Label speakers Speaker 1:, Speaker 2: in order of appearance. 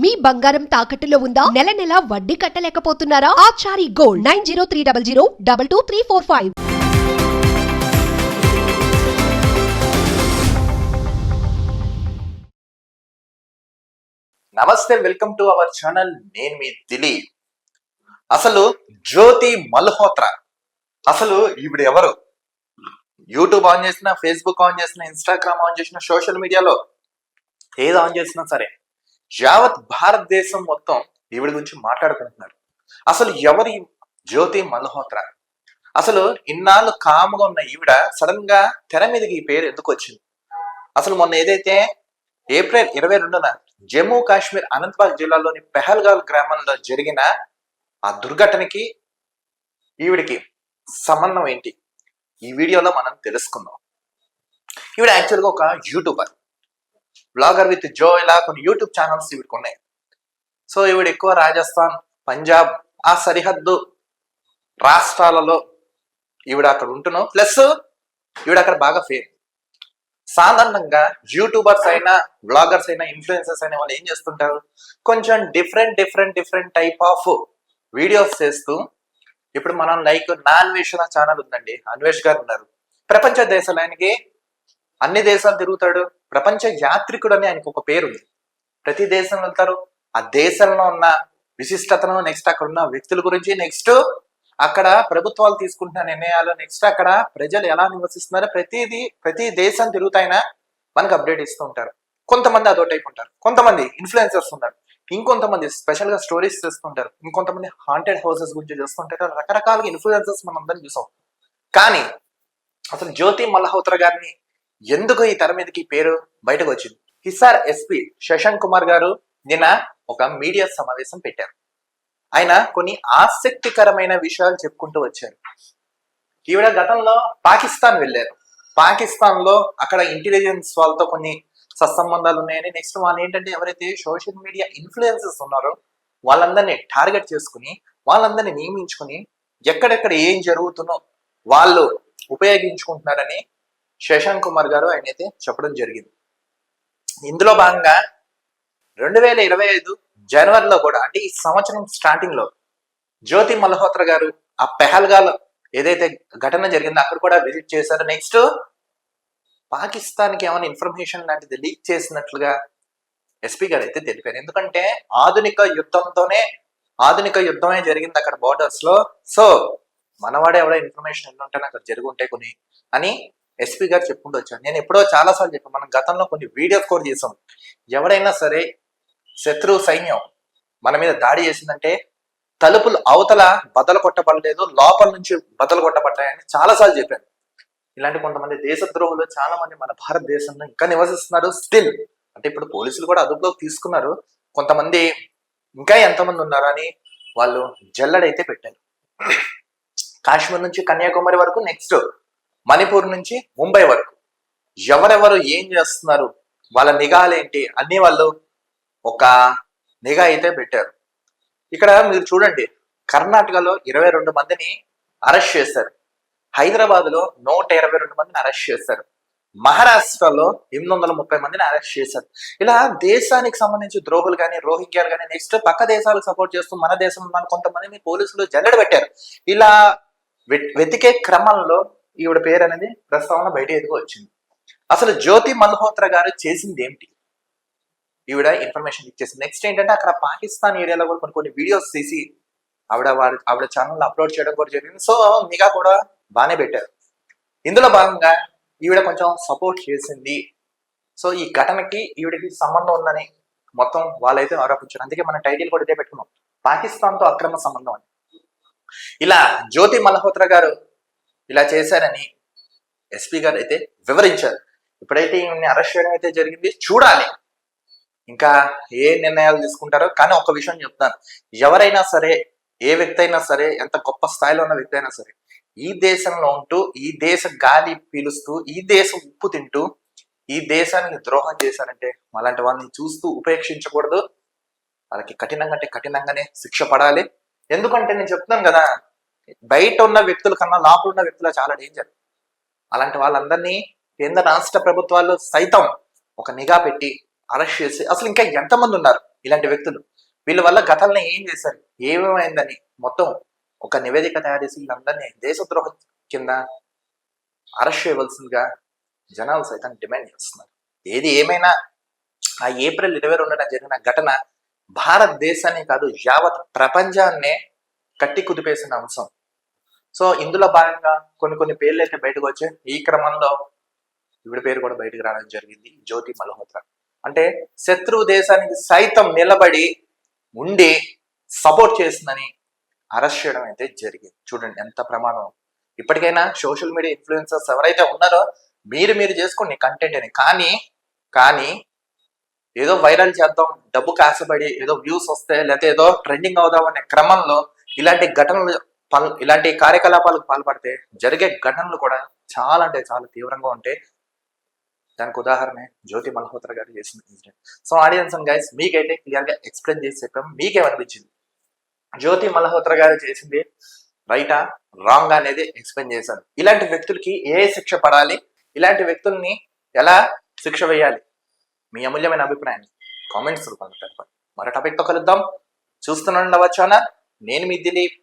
Speaker 1: మీ బంగారం తాకట్టులో ఉందా? నెల నెల వడ్డీ కట్టలేకపోతున్నారా? Achari gold nine zero three double zero double two three four five.
Speaker 2: నమస్తే వెల్కమ్ టు అవర్ ఛానల్. నేను మీ దిలీప్. అసలు జ్యోతి మల్హోత్రా. అసలు ఇప్పుడు ఎవరు? యూట్యూబ్ ఆన్ చేసిన ఫేస్బుక్ ఆన్ చేసిన ఇన్స్టాగ్రామ్ ఆన్ చేసిన సోషల్ మీడియాలో ఏది ఆన్ చేసినా సరే యావత్ భారతదేశం మొత్తం ఈవిడ గురించి మాట్లాడుకుంటున్నారు. అసలు ఎవరి జ్యోతి మల్హోత్రా? అసలు ఇన్నాళ్ళు కాముగా ఉన్న ఈవిడ సడన్గా తెర మీదకి ఈ పేరు ఎందుకు వచ్చింది? అసలు మొన్న ఏదైతే ఏప్రిల్ ఇరవై రెండున జమ్మూ కాశ్మీర్ అనంతబాగ్ జిల్లాలోని పెహల్గాల్ గ్రామంలో జరిగిన ఆ దుర్ఘటనకి ఈవిడికి సంబంధం ఏంటి? ఈ వీడియోలో మనం తెలుసుకుందాం. ఈవిడ యాక్చువల్గా ఒక యూట్యూబర్. బ్లాగర్ విత్ జో ఇలా కొన్ని యూట్యూబ్ ఛానల్స్ ఇవిడికి ఉన్నాయి. సో ఈవిడ ఎక్కువ రాజస్థాన్ పంజాబ్ ఆ సరిహద్దు రాష్ట్రాలలో ఈవిడ అక్కడ ఉంటున్నాం. ప్లస్ ఈవిడ అక్కడ బాగా ఫేమ్. సాధారణంగా యూట్యూబర్స్ అయినా బ్లాగర్స్ అయినా ఇన్ఫ్లుయెన్సర్స్ అయినా వాళ్ళు ఏం చేస్తుంటారు? కొంచెం different different different type of videos చేస్తూ ఇప్పుడు మనం లైక్ నాన్వేషణ ఛానల్ ఉందండి. అన్వేష్ గారు ఉన్నారు. ప్రపంచ దేశాలకి అన్ని దేశాలు తిరుగుతాడు. ప్రపంచ యాత్రికుడు అని ఆయనకు ఒక పేరు ఉంది ప్రతి దేశం వెళ్తారు. ఆ దేశంలో ఉన్న విశిష్టతను నెక్స్ట్ అక్కడ ఉన్న వ్యక్తుల గురించి నెక్స్ట్ అక్కడ ప్రభుత్వాలు తీసుకుంటున్న నిర్ణయాలు నెక్స్ట్ అక్కడ ప్రజలు ఎలా నివసిస్తున్నారో ప్రతిదీ ప్రతి దేశం తిరుగుతాయినా మనకు అప్డేట్ ఇస్తూ ఉంటారు. కొంతమంది అదో టైప్ ఉంటారు కొంతమంది ఇన్ఫ్లుయెన్సర్స్ ఉన్నారు. ఇంకొంతమంది స్పెషల్గా స్టోరీస్ చేస్తుంటారు. ఇంకొంతమంది హాంటెడ్ హౌసెస్ గురించి చేస్తుంటారు. రకరకాలుగా ఇన్ఫ్లుయెన్సర్స్ మనం అందరం చూసాం. కానీ అసలు జ్యోతి మల్హోత్రా గారిని ఎందుకు ఈ తెర మీదకి పేరు బయటకు వచ్చింది? హిస్సార్ ఎస్పీ శశాంక్ కుమార్ గారు నిన్న ఒక మీడియా సమావేశం పెట్టారు. ఆయన కొన్ని ఆసక్తికరమైన విషయాలు చెప్పుకుంటూ వచ్చారు. ఈవిడ గతంలో పాకిస్తాన్ వెళ్ళారు. పాకిస్తాన్లో అక్కడ ఇంటెలిజెన్స్ వాళ్ళతో కొన్ని సత్సంబంధాలు ఉన్నాయని నెక్స్ట్ వాళ్ళు ఏంటంటే ఎవరైతే సోషల్ మీడియా ఇన్ఫ్లుయెన్సెస్ ఉన్నారో వాళ్ళందరినీ టార్గెట్ చేసుకుని వాళ్ళందరినీ నియమించుకుని ఎక్కడెక్కడ ఏం జరుగుతున్నో వాళ్ళు ఉపయోగించుకుంటున్నారని శశాంక్ కుమార్ గారు ఆయన అయితే చెప్పడం జరిగింది. ఇందులో భాగంగా రెండు వేల ఇరవై ఐదు జనవరిలో కూడా అంటే ఈ సంవత్సరం స్టార్టింగ్లో జ్యోతి మల్హోత్రా గారు ఆ పెహల్గాల్ ఏదైతే ఘటన జరిగిందో అక్కడ కూడా విజిట్ చేశారు. నెక్స్ట్ పాకిస్తాన్కి ఏమైనా ఇన్ఫర్మేషన్ లాంటిది లీక్ చేసినట్లుగా ఎస్పీ గారు అయితే తెలిపారు. ఎందుకంటే ఆధునిక యుద్ధంతోనే ఆధునిక యుద్ధమే జరిగింది అక్కడ బోర్డర్స్లో. సో మనవాడే ఎవడో ఇన్ఫర్మేషన్ ఎన్ని ఉంటే అక్కడ జరుగుంటే కొన్ని అని ఎస్పీ గారు చెప్పుకుంటూ వచ్చాను. నేను ఎప్పుడో చాలా సార్లు చెప్పాను మనం గతంలో కొన్ని వీడియోస్ కూడా చేసాం. ఎవరైనా సరే శత్రు సైన్యం మన మీద దాడి చేసిందంటే తలుపులు అవతల బదలు కొట్టబడలేదు లోపల నుంచి బదలు కొట్టబడ్డాయని చాలా సార్లు చెప్పాను. ఇలాంటి కొంతమంది దేశద్రోహులు చాలా మంది మన భారతదేశంలో ఇంకా నివసిస్తున్నారు స్టిల్ అంటే ఇప్పుడు పోలీసులు కూడా అదుపులోకి తీసుకున్నారు. కొంతమంది ఇంకా ఎంతమంది ఉన్నారని వాళ్ళు జల్లడైతే పెట్టారు. కాశ్మీర్ నుంచి కన్యాకుమారి వరకు నెక్స్ట్ మణిపూర్ నుంచి ముంబై వరకు. ఎవరెవరు ఏం చేస్తున్నారు? వాళ్ళ నిఘాలు ఏంటి? అన్ని వాళ్ళు ఒక నిఘా అయితే పెట్టారు. ఇక్కడ మీరు చూడండి కర్ణాటకలో ఇరవై రెండు మందిని అరెస్ట్ చేశారు. హైదరాబాద్లో నూట ఇరవై రెండు మందిని అరెస్ట్ చేశారు. మహారాష్ట్రలో ఎనిమిది వందల ముప్పై మందిని అరెస్ట్ చేశారు. ఇలా దేశానికి సంబంధించి ద్రోహులు కానీ రోహింగ్యాలు కానీ నెక్స్ట్ పక్క దేశాలకు సపోర్ట్ చేస్తూ మన దేశంలో మన కొంతమందిని పోలీసులు జల్లెడ పెట్టారు. ఇలా వె- వెతికే క్రమంలో ఈవిడ పేరు అనేది ప్రస్తావన బయట ఎదుగు వచ్చింది. అసలు జ్యోతి మల్హోత్రా గారు చేసింది ఏమిటి? ఈవిడ ఇన్ఫర్మేషన్ ఇచ్చేసింది నెక్స్ట్ ఏంటంటే అక్కడ పాకిస్తాన్ ఏరియాలో కూడా కొన్ని కొన్ని వీడియోస్ తీసి ఆవిడ వారి ఆవిడ ఛానల్ అప్లోడ్ చేయడం కూడా జరిగింది. సో నిఘా కూడా బాగానే పెట్టారు. ఇందులో భాగంగా ఈవిడ కొంచెం సపోర్ట్ చేసింది. సో ఈ ఘటనకి ఈవిడకి సంబంధం ఉందని మొత్తం వాళ్ళైతే ఆరోపించారు. అందుకే మన టైటిల్ కూడా ఇదే పెట్టుకున్నాం. పాకిస్తాన్తో అక్రమ సంబంధం అని. ఇలా జ్యోతి మల్హోత్రా గారు ఇలా చేశారని ఎస్పీ గారు అయితే వివరించారు. ఇప్పుడైతే ఈయన్ని అరెస్ట్ చేయడం అయితే జరిగింది. చూడాలి. ఇంకా ఏ నిర్ణయాలు తీసుకుంటారో కానీ ఒక విషయం చెప్తాను. ఎవరైనా సరే ఏ వ్యక్తి అయినా సరే ఎంత గొప్ప స్థాయిలో ఉన్న వ్యక్తి అయినా సరే ఈ దేశంలో ఉంటూ ఈ దేశ గాలి పీలుస్తూ ఈ దేశం ఉప్పు తింటూ ఈ దేశానికి ద్రోహం చేశారంటే అలాంటి వాళ్ళని చూస్తూ ఉపేక్షించకూడదు. వాళ్ళకి కఠినంగా అంటే కఠినంగానే శిక్ష పడాలి. ఎందుకంటే నేను చెప్తున్నాను కదా బయట ఉన్న వ్యక్తుల కన్నా లోపల ఉన్న వ్యక్తులు చాలా డేంజర్ అలాంటి వాళ్ళందరినీ కేంద్ర రాష్ట్ర ప్రభుత్వాలు సైతం ఒక నిఘా పెట్టి అరెస్ట్ చేసి అసలు ఇంకా ఎంతమంది ఉన్నారు ఇలాంటి వ్యక్తులు? వీళ్ళ వల్ల గతంలో ఏం చేశారు? ఏమేమైందని మొత్తం ఒక నివేదిక తయారు చేసి వీళ్ళందరినీ దేశద్రోహ కింద అరెస్ట్ చేయవలసిందిగా జనాలు సైతం డిమాండ్ చేస్తున్నారు. ఏది ఏమైనా ఆ ఏప్రిల్ ఇరవై రెండున జరిగిన ఘటన భారతదేశాన్ని కాదు యావత్ ప్రపంచాన్నే కట్టి కుదిపేసిన అంశం. సో ఇందులో భాగంగా కొన్ని కొన్ని పేర్లు అయితే బయటకు వచ్చాయి. ఈ క్రమంలో ఈవిడ పేరు కూడా బయటకు రావడం జరిగింది. జ్యోతి మల్హోత్రా. అంటే శత్రువు దేశానికి సైతం నిలబడి ఉండి సపోర్ట్ చేసిందని అరెస్ట్ చేయడం అయితే జరిగింది. చూడండి ఎంత ప్రమాదం ఇప్పటికైనా సోషల్ మీడియా ఇన్ఫ్లుయెన్సర్స్ ఎవరైతే ఉన్నారో మీరు మీరు చేసుకోండి కంటెంట్ అని. కానీ కానీ ఏదో వైరల్ చేద్దాం డబ్బు కాసపడి ఏదో వ్యూస్ వస్తే లేకపోతే ఏదో ట్రెండింగ్ అవుదాం అనే క్రమంలో ఇలాంటి ఘటనలు పాల్ ఇలాంటి కార్యకలాపాలకు పాల్పడితే జరిగే ఘటనలు కూడా చాలా అంటే చాలా తీవ్రంగా ఉంటాయి దానికి ఉదాహరణ జ్యోతి మల్హోత్రా గారు చేసిన incident. So audience and guys మీకైతే క్లియర్గా ఎక్స్ప్లెయిన్ చేసి చెప్పాం. మీకేమనిపించింది జ్యోతి మల్హోత్రా గారు చేసింది రైటా? రాంగ్ అనేది ఎక్స్ప్లెయిన్ చేశారు. ఇలాంటి వ్యక్తులకి ఏ శిక్ష పడాలి? ఇలాంటి వ్యక్తుల్ని ఎలా శిక్ష వేయాలి? మీ అమూల్యమైన అభిప్రాయాన్ని కామెంట్స్ రూపంలో తెలపండి. మరో టాపిక్తో కలుద్దాం. చూస్తున్నాను ఛానల్. నేను మీ దిలీప్.